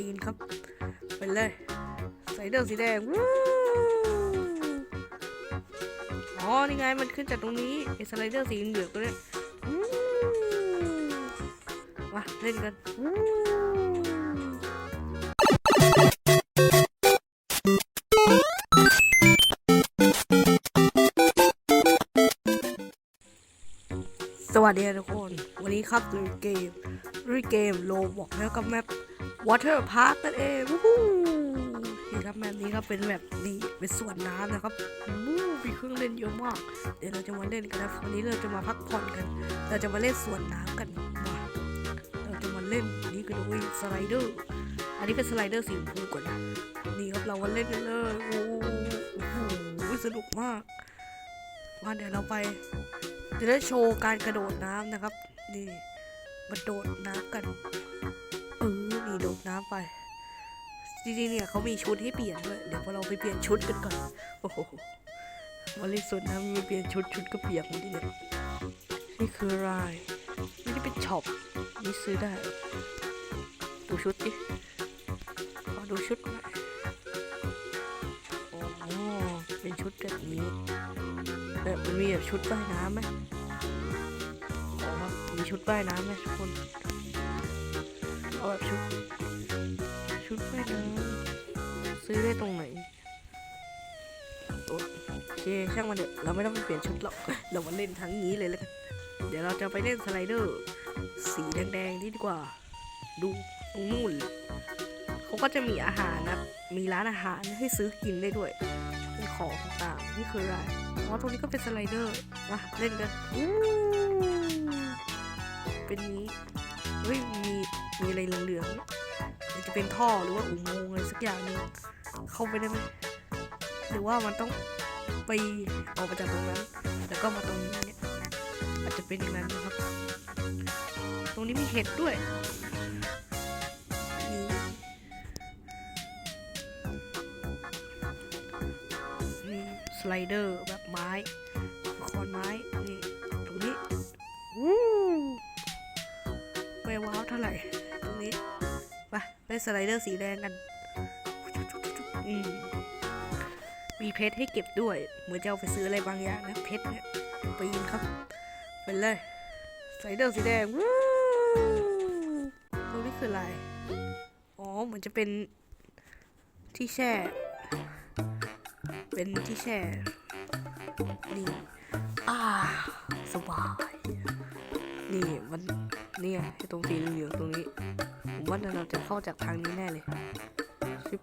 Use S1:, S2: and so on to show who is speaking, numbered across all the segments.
S1: ปีนครับ ไปเลยสไลเดอร์สีแดงวู้อ๋อ นี่ไง มันขึ้นจากตรงนี้ไอสไลเดอร์สีเหลืองตัวนี้วู้มาเล่นกันวู้ วัสดีทุกคน วันนี้ครับลุยเกมลุยเกมโลบอกแล้วกับแมป Water Park นั่นเองวู้ฮู้นี่ครับแมปนี้ครับเป็นแบบนี่เป็นสวนน้ำนะครับวู้มีเครื่องเล่นเยอะมาก เดี๋ยวเราจะมาเล่นกันนะวันนี้เราจะมาพักผ่อนกัน เราจะมาเล่นสวนน้ำกันมาเราจะมาเล่นนี่ก็ด้วยสไลเดอร์อันนี้เป็นสไลเดอร์สีชมพูก่อนนะนี่ครับเรามาเล่นกันเลยโอ้โหสนุกมากมาเดี๋ยวเราไป จะได้โชว์การกระโดดน้ำนะครับ นี่มาโดดน้ำกันเออนี่โดดน้ำไปจริงๆเนี่ยเขามีชุดให้เปลี่ยนด้วยเดี๋ยวพวกเราไปเปลี่ยนชุดกันก่อนโอ้โหมาเล่นสวนน้ำมีเปลี่ยนชุดชุดก็เปียกหมดเลยนี่คืออะไรไม่ได้เป็นช็อปนี่ซื้อได้ ดูชุดดิขอดูชุดหน่อยโอ้โหเป็นชุดแบบนี้เออมันมีแบบชุดว่ายน้ำไหม ชุดว่ายน้ำไหมทุกคน เอาแบบชุด ชุดว่ายน้ำซื้อได้ตรงไหน โอเค ช่างมันเถอะเราไม่ต้องไปเปลี่ยนชุดหรอก เรามาเล่นทั้งนี้เลยแล้วกัน เดี๋ยวเราจะไปเล่นสไลเดอร์ สีแดงๆนี่ดีกว่า ดูตรงนู่นเลยเขาก็จะมีอาหารนะ มีร้านอาหารให้ซื้อกินได้ด้วยเป็นของต่างๆนี่คืออะไรอ๋อตรงนี้ก็เป็นสไลเดอร์มาเล่นกันอู้ เป็นนี้เฮ้ยมีมีอะไรเหลืองๆมันจะเป็นท่อหรือว่าอุโมงค์อะไรสักอย่างหนึงเข้าไปได้ไหมหรือว่ามันต้องไปออกมาจากตรงนั้น แล้วก็มาตรงนี้เนี่ยอาจจะเป็นอย่างนั้นนะครับ ตรงนี้มีเห็ดด้วยนี่สไลเดอร์แบบไม้คอนไม้ เท่าไหร่ ตรงนี้ไปเล่นสไลเดอร์สีแดงกันอืมมีเพชรให้เก็บด้วย เหมือนจะเอาไปซื้ออะไรบางอย่างนะ เพชรเนี่ยปีนครับไปเลยสไลเดอร์สีแดงวู้ตรงนี้คืออะไรอ๋อเหมือนจะเป็นที่แช่ เป็นที่แช่ นี่ อ่า สบาย นี่มัน เนี่ยไอ้ตรงสีเหลืองตรงนี้ ผมว่าเราจะเข้าจากทางนี้แน่เลยชิบ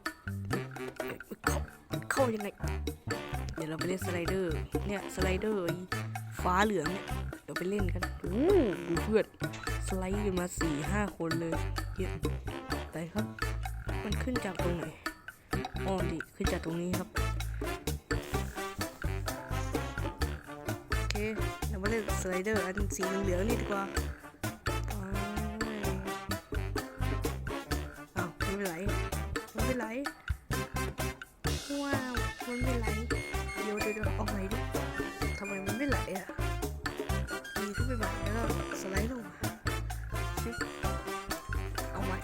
S1: เข้าเข้ายังไง เดี๋ยวเราไปเล่นสไลเดอร์ เนี่ยสไลเดอร์ฟ้าเหลืองเนี่ยเดี๋ยวไปเล่นกันโอ้ดูเพื่อนสไลด์มาสี่ห้าคนเลยเยอะไปครับ มันขึ้นจากตรงไหนอ๋อดิขึ้นจากตรงนี้ครับโอเคเดี๋ยวมาเล่นสไลเดอร์อันสีเหลืองนี่ดีกว่า อ้าวไม่เป็นไรไม่เป็นไรว้าวมันไม่ไหลเดี๋ยวเดี๋ยวเดี๋ยวเอาไหนดิทำไมมันไม่ไหลอะมีขึ้นไปใหม่แล้วก็สไลด์ลงมาชิบเอาใหม่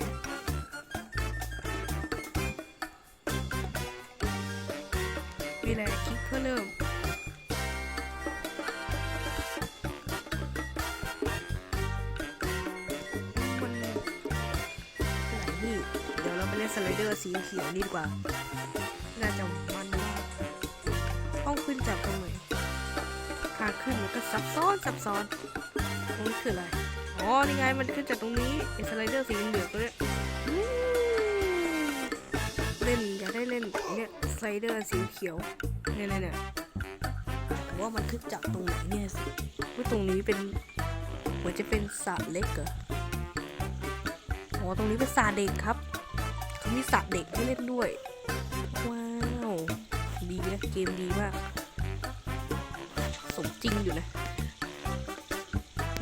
S1: มีอะไรคลิกเพื่อเริ่ม สไลเดอร์สีเขียวนี่ดีกว่า น่าจะมันมากต้องขึ้นจากตรงไหนทาขึ้นมันก็ซับซ้อนซับซ้อนตรงนี้คืออะไร อ๋อ นี่ไง มันขึ้นจากตรงนี้ไอสไลเดอร์สีเหลืองตัวเนี้ยเล่นอยากได้เล่นเนี่ยสไลเดอร์สีเขียว เนี่ยเนี่ยเนี่ยแต่ว่ามันขึ้นจากตรงไหนเนี่ยสิว่าตรงนี้เป็นเหมือนจะเป็นสระเล็กเหรออ๋อตรงนี้เป็นสระเด็กครับ มีสระเด็กให้เล่นด้วย ว้าว ดีนะเกมดีมาก สมจริงอยู่นะ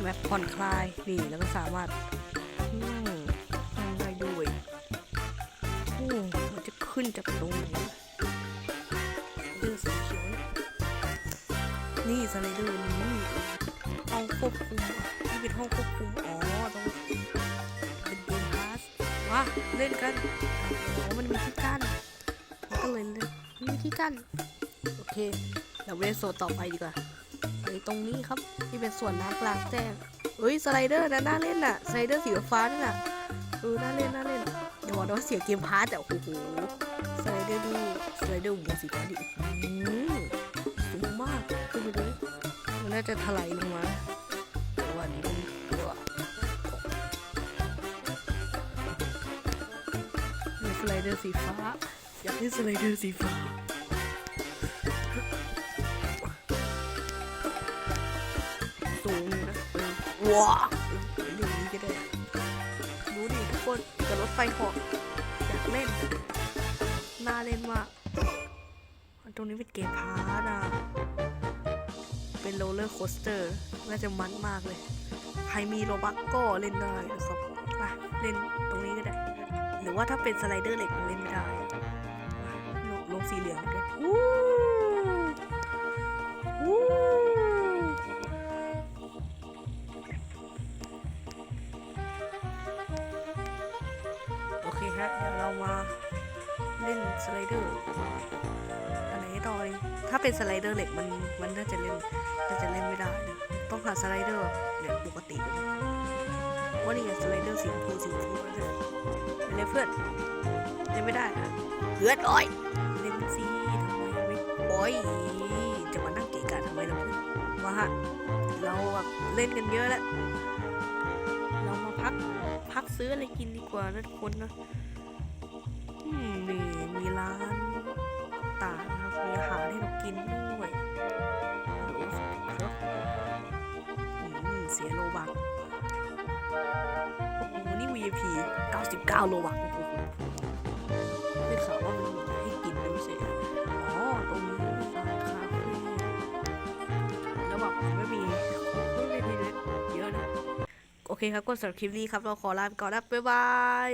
S1: แบบผ่อนคลาย นี่แล้วก็สามารถนั่งได้ด้วยโอ้มันจะขึ้นจากตรงไหนเดือสีเขียวนี่สไลเดอร์นี่ห้องควบคุมนี่เป็นห้องควบคุม อ๋อตรง มาเล่นกันโอ้มันมีที่กั้นก็เลยเล่นมีที่กั้นโอเคเดี๋ยวเวสโซต่อไปดีกว่าไปตรงนี้ครับที่เป็นส่วนน้ำกลางแจ้งเฮ้ยสไลเดอร์นะน่าเล่นน่ะสไลเดอร์สีฟ้านั่นน่ะเออน่าเล่นน่าเล่นเดี๋ยวบอกนะว่าเสียเกมพาร์ตแต่โอ้โหสไลเดอร์ดูสไลเดอร์หัวสีฟ้าดิอื้หือสูงมากขึ้นไปเลยมันน่าจะถลายลงมา สไลเดอร์สีฟ้า อยากให้สไลเดอร์สีฟ้า สูงนะเออว้าเออดูนี้ก็ได้ดูดิทุกคนกับรถไฟหอกอยากเล่น น่าเล่นมากตรงนี้เป็นเกมพาร์นะเป็นโรลเลอร์โคสเตอร์น่าจะมันมากเลย ใครมีโรบักก็เล่นได้นะครับมเล่น รือว่าถ้าเป็นสไลเดอร์เหล็กมันเล่นไม่ได้ลงลงสีเหลืองด้วยวู้วู้โอเคฮะเดี๋ยวเรามาเล่นสไลเดอร์อะไรต่อดีถ้าเป็นสไลเดอร์เหล็กมันมันน่าจะเล่นน่าจะเล่นไม่ได้ ต้องหาสไลเดอร์เนี่ยปกติเลย ว่านี่ไงสไลเดอร์สีชมพูสีชมพูนะไปเลยเพื่อนเล่นไม่ได้อะเพื่อนอ้อยเล่นสิทำไมไม่โอ้ยจะมานั่งเกะกะทำไมล่ะเพื่อนมาฮะเราแบบเล่นกันเยอะแล้วเรามาพักพักซื้ออะไรกินดีกว่านะทุกคนนะนี่มีร้านต่างนะครับมีอาหารให้เรากิน EP 99 โลบักโอ้โหได้ข่าวว่ามันมีให้กินด้วยใช่ไหมอ๋อ ตรงนี้เป็นร้านคาเฟ่แล้วแบบมันไม่มีไม่มีเยอะนะ โอเคครับก็สำหรับคลิปนี้ครับ เราขอลาไปก่อนนะบ๊ายบาย